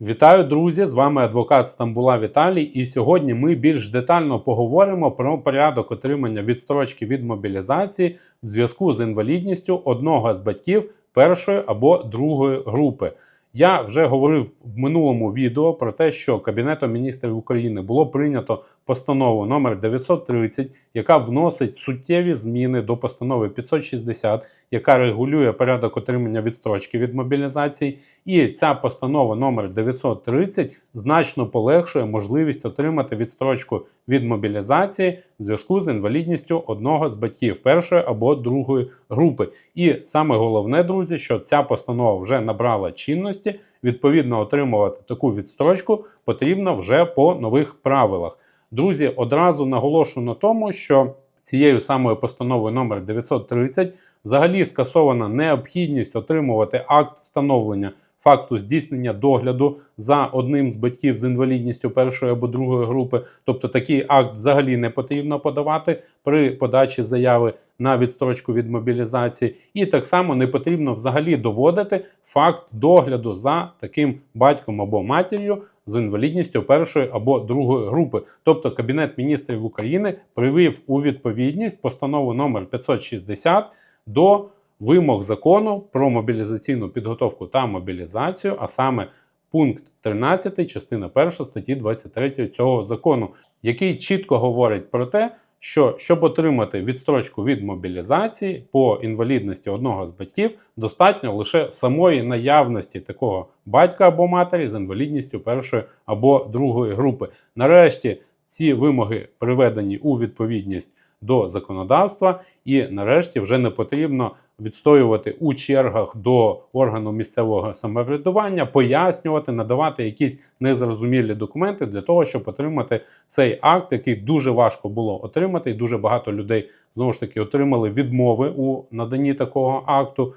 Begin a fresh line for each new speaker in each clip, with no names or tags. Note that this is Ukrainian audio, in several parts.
Вітаю, друзі! З вами адвокат Стамбула Віталій. І сьогодні ми більш детально поговоримо про порядок отримання відстрочки від мобілізації в зв'язку з інвалідністю одного з батьків першої або другої групи. Я вже говорив в минулому відео про те, що Кабінетом міністрів України було прийнято постанову номер 930, яка вносить суттєві зміни до постанови 560, яка регулює порядок отримання відстрочки від мобілізації. І ця постанова номер 930 значно полегшує можливість отримати відстрочку від мобілізації в зв'язку з інвалідністю одного з батьків першої або другої групи. І саме головне, друзі, що ця постанова вже набрала чинності. Відповідно, отримувати таку відстрочку потрібно вже по нових правилах. Друзі, одразу наголошу на тому, що цією самою постановою номер 930 взагалі скасована необхідність отримувати акт встановлення факту здійснення догляду за одним з батьків з інвалідністю першої або другої групи. Тобто такий акт взагалі не потрібно подавати при подачі заяви на відстрочку від мобілізації, і так само не потрібно взагалі доводити факт догляду за таким батьком або матір'ю з інвалідністю першої або другої групи. Тобто Кабінет міністрів України привів у відповідність постанову номер 560 до вимог закону про мобілізаційну підготовку та мобілізацію, а саме пункт 13, частина 1 статті 23 цього закону, який чітко говорить про те, що щоб отримати відстрочку від мобілізації по інвалідності одного з батьків, достатньо лише самої наявності такого батька або матері з інвалідністю першої або другої групи. Нарешті ці вимоги приведені у відповідність до законодавства, і нарешті вже не потрібно відстоювати у чергах до органу місцевого самоврядування, пояснювати, надавати якісь незрозумілі документи для того, щоб отримати цей акт, який дуже важко було отримати, і дуже багато людей знову ж таки отримали відмови у наданні такого акту.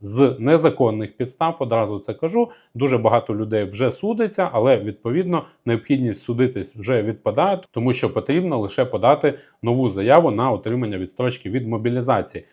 З незаконних підстав одразу це кажу. Дуже багато людей вже судиться, але відповідно необхідність судитись вже відпадає, тому що потрібно лише подати нову заяву на отримання відстрочки від мобілізації.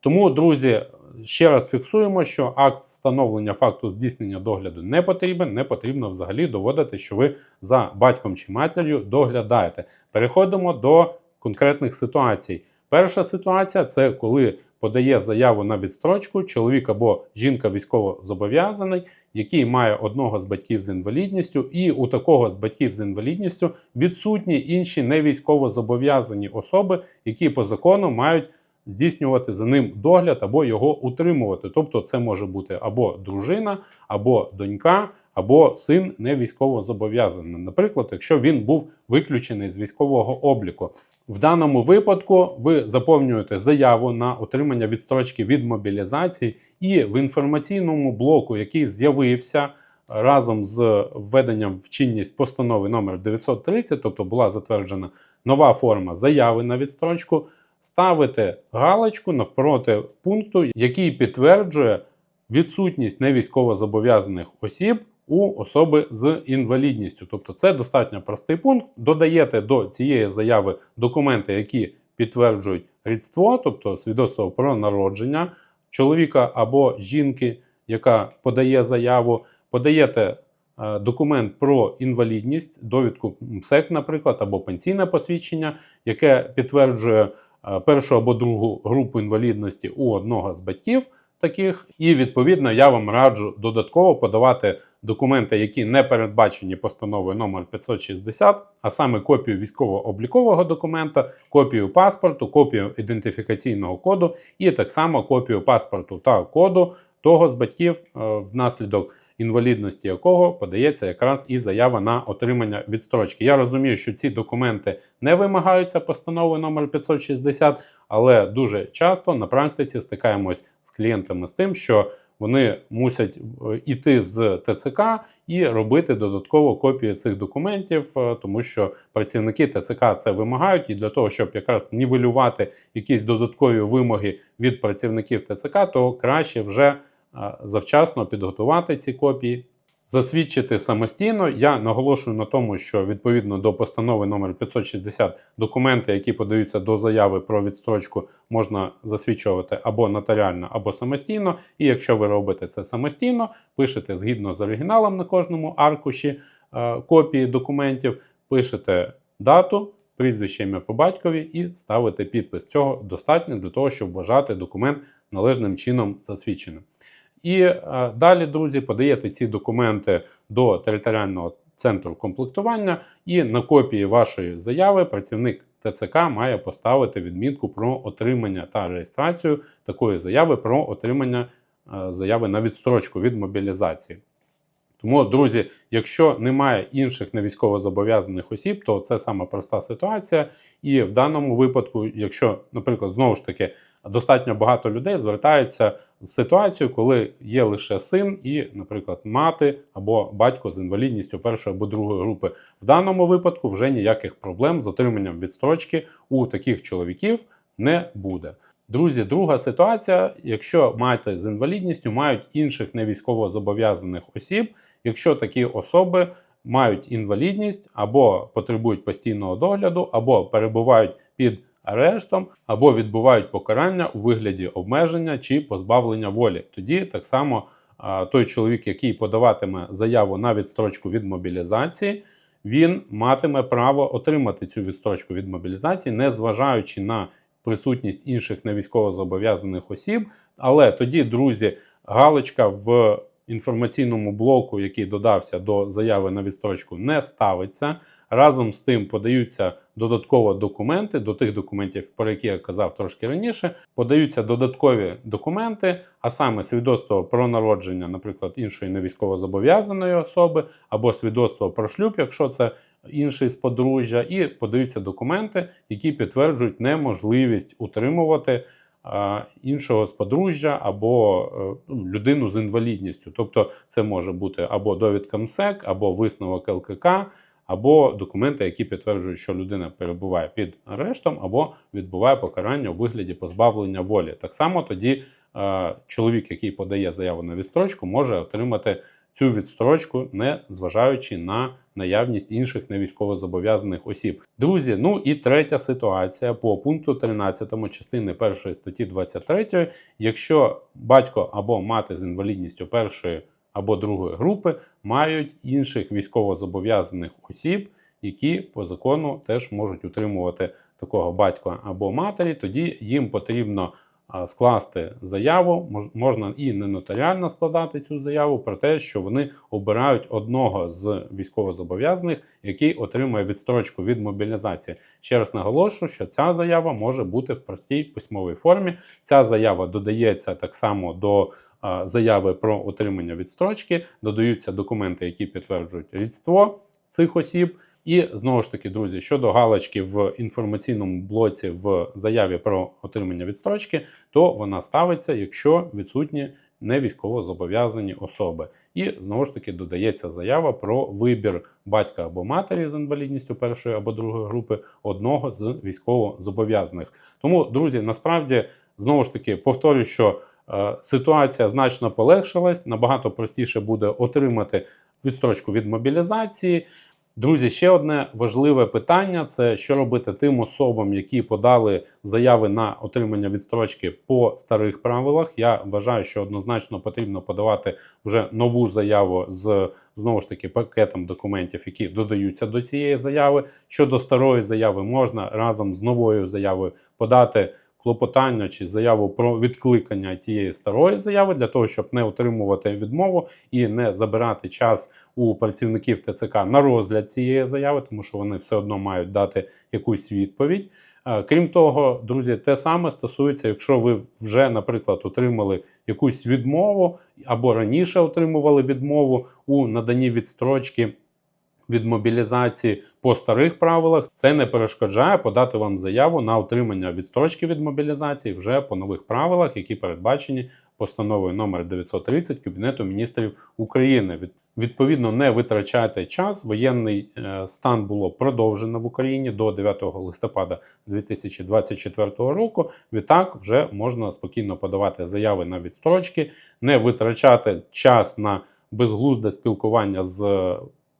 Тому, друзі, ще раз фіксуємо, що акт встановлення факту здійснення догляду не потрібен, не потрібно взагалі доводити, що ви за батьком чи матір'ю доглядаєте. Переходимо до конкретних ситуацій. Перша ситуація це коли подає заяву на відстрочку чоловік або жінка військово зобов'язаний, який має одного з батьків з інвалідністю, і у такого з батьків з інвалідністю відсутні інші не військово зобов'язані особи, які по закону мають здійснювати за ним догляд або його утримувати. Тобто, це може бути або дружина, або донька, або син не військово зобов'язаний. Наприклад, якщо він був виключений з військового обліку. В даному випадку ви заповнюєте заяву на отримання відстрочки від мобілізації, і в інформаційному блоку, який з'явився. Разом з введенням в чинність постанови номер 930, тобто була затверджена нова форма заяви на відстрочку, ставите галочку навпроти пункту, який підтверджує відсутність невійськовозобов'язаних осіб у особи з інвалідністю. Тобто це достатньо простий пункт. Додаєте до цієї заяви документи, які підтверджують рідство, тобто свідоцтво про народження чоловіка або жінки, яка подає заяву, подаєте. е, Документ про інвалідність, довідку МСЕК, наприклад, або пенсійне посвідчення, яке підтверджує е, першу або другу групу інвалідності у одного з батьків таких. І відповідно я вам раджу додатково подавати документи, які не передбачені постановою номер 560, а саме копію військово-облікового документа, копію паспорту, копію ідентифікаційного коду і так само копію паспорту та коду того з батьків, е, внаслідок інвалідності якого подається якраз і заява на отримання відстрочки. Я розумію, що ці документи не вимагаються постановою номер 560, але дуже часто на практиці стикаємось з клієнтами з тим, що вони мусять е, іти з ТЦК і робити додатково копії цих документів, е, тому що працівники ТЦК це вимагають, і для того, щоб якраз нівелювати якісь додаткові вимоги від працівників ТЦК, то краще вже е, завчасно підготувати ці копії засвідчити самостійно. Я наголошую на тому, що відповідно до постанови номер 560 документи, які подаються до заяви про відстрочку, можна засвідчувати або нотаріально, або самостійно. І якщо ви робите це самостійно, пишете згідно з оригіналом на кожному аркуші е, копії документів, пишете дату. Прізвище ім'я по батькові і ставите підпис. Цього достатньо для того, щоб вважати документ належним чином засвідченим. І е, далі, друзі, подаєте ці документи до територіального центру комплектування, і на копії вашої заяви працівник ТЦК має поставити відмітку про отримання та реєстрацію такої заяви про отримання е, заяви на відстрочку від мобілізації. Тому, друзі, якщо немає інших невійськовозобов'язаних осіб, то це саме проста ситуація. І в даному випадку, якщо, наприклад, знову ж таки достатньо багато людей звертаються з ситуацією, коли є лише син і, наприклад, мати або батько з інвалідністю першої або другої групи. В даному випадку вже ніяких проблем з отриманням відстрочки у таких чоловіків не буде. Друзі, друга ситуація, якщо мати з інвалідністю, мають інших невійськовозобов'язаних осіб, якщо такі особи мають інвалідність або потребують постійного догляду, або перебувають під арештом, або відбувають покарання у вигляді обмеження чи позбавлення волі. Тоді так само той чоловік, який подаватиме заяву на відстрочку від мобілізації, він матиме право отримати цю відстрочку від мобілізації, не зважаючи на присутність інших невійськовозобов'язаних осіб. Але тоді, друзі, галочка в інформаційному блоку, який додався до заяви на відстрочку, не ставиться. Разом з тим подаються додатково документи до тих документів, про які я казав трошки раніше. Подаються додаткові документи, а саме свідоцтво про народження, наприклад, іншої невійськовозобов'язаної особи, або свідоцтво про шлюб, якщо це інший з подружжя, і подаються документи, які підтверджують неможливість утримувати іншого з подружжя або е, ну, людину з інвалідністю. Тобто, це може бути або довідка МСЕК, або висновок ЛКК. Або документи, які підтверджують, що людина перебуває під арештом, або відбуває покарання у вигляді позбавлення волі. Так само тоді е, чоловік, який подає заяву на відстрочку, може отримати цю відстрочку, не зважаючи на наявність інших невійськовозобов'язаних осіб. Друзі, ну і третя ситуація по пункту 13 частини 1 статті 23, якщо батько або мати з інвалідністю першої або другої групи мають інших військовозобов'язаних осіб, які по закону теж можуть утримувати такого батька або матері, тоді їм потрібно скласти заяву, можна і не нотаріально складати цю заяву про те, що вони обирають одного з військовозобов'язаних, який отримує відстрочку від мобілізації. Ще раз наголошую, що ця заява може бути в простій письмовій формі. Ця заява додається так само до заяви про отримання відстрочки, додаються документи, які підтверджують рідство цих осіб. І знову ж таки, друзі, щодо галочки в інформаційному блоці в заяві про отримання відстрочки, то вона ставиться, якщо відсутні не військовозобов'язані особи. І знову ж таки додається заява про вибір батька або матері з інвалідністю першої або другої групи одного з військовозобов'язаних. Тому, друзі, насправді знову ж таки повторюю, що е, ситуація значно полегшилась, набагато простіше буде отримати відстрочку від мобілізації. Друзі, ще одне важливе питання: це що робити тим особам, які подали заяви на отримання відстрочки по старих правилах. Я вважаю, що однозначно потрібно подавати вже нову заяву з знову ж таки пакетом документів, які додаються до цієї заяви. Щодо старої заяви, можна разом з новою заявою подати клопотання чи заяву про відкликання тієї старої заяви для того, щоб не отримувати відмову і не забирати час у працівників ТЦК на розгляд цієї заяви, тому що вони все одно мають дати якусь відповідь. Е, Крім того, друзі, те саме стосується, якщо ви вже, наприклад, отримали якусь відмову або раніше отримували відмову у наданні відстрочки від мобілізації по старих правилах, це не перешкоджає подати вам заяву на отримання відстрочки від мобілізації вже по нових правилах, які передбачені постановою номер 930 Кабінету міністрів України. Від- Відповідно, не витрачайте час. Воєнний е, стан було продовжено в Україні до 9 листопада 2024 року. Відтак вже можна спокійно подавати заяви на відстрочки, не витрачати час на безглузде спілкування з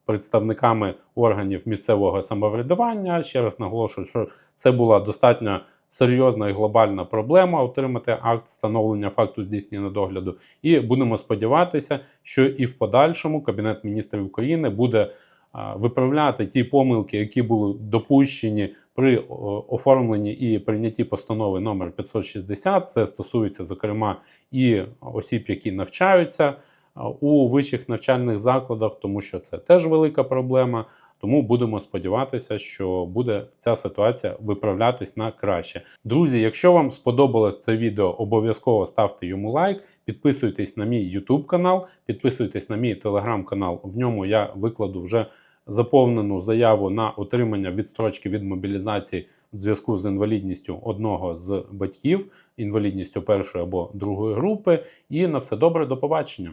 представниками органів місцевого самоврядування. Ще раз наголошую, що це була достатньо серйозна і глобальна проблема отримати акт встановлення факту здійснення догляду. І будемо сподіватися, що і в подальшому Кабінет міністрів України буде виправляти ті помилки, які були допущені при оформленні і прийнятті постанови номер 560. Це стосується, зокрема, і осіб, які навчаються у вищих навчальних закладах, тому що це теж велика проблема. Тому будемо сподіватися, що буде ця ситуація виправлятись на краще. Друзі, якщо вам сподобалось це відео, обов'язково ставте йому лайк, підписуйтесь на мій YouTube канал, підписуйтесь на мій телеграм канал. В ньому я викладу вже заповнену заяву на отримання відстрочки від мобілізації в зв'язку з інвалідністю одного з батьків, інвалідністю першої або другої групи. І на все добре, до побачення.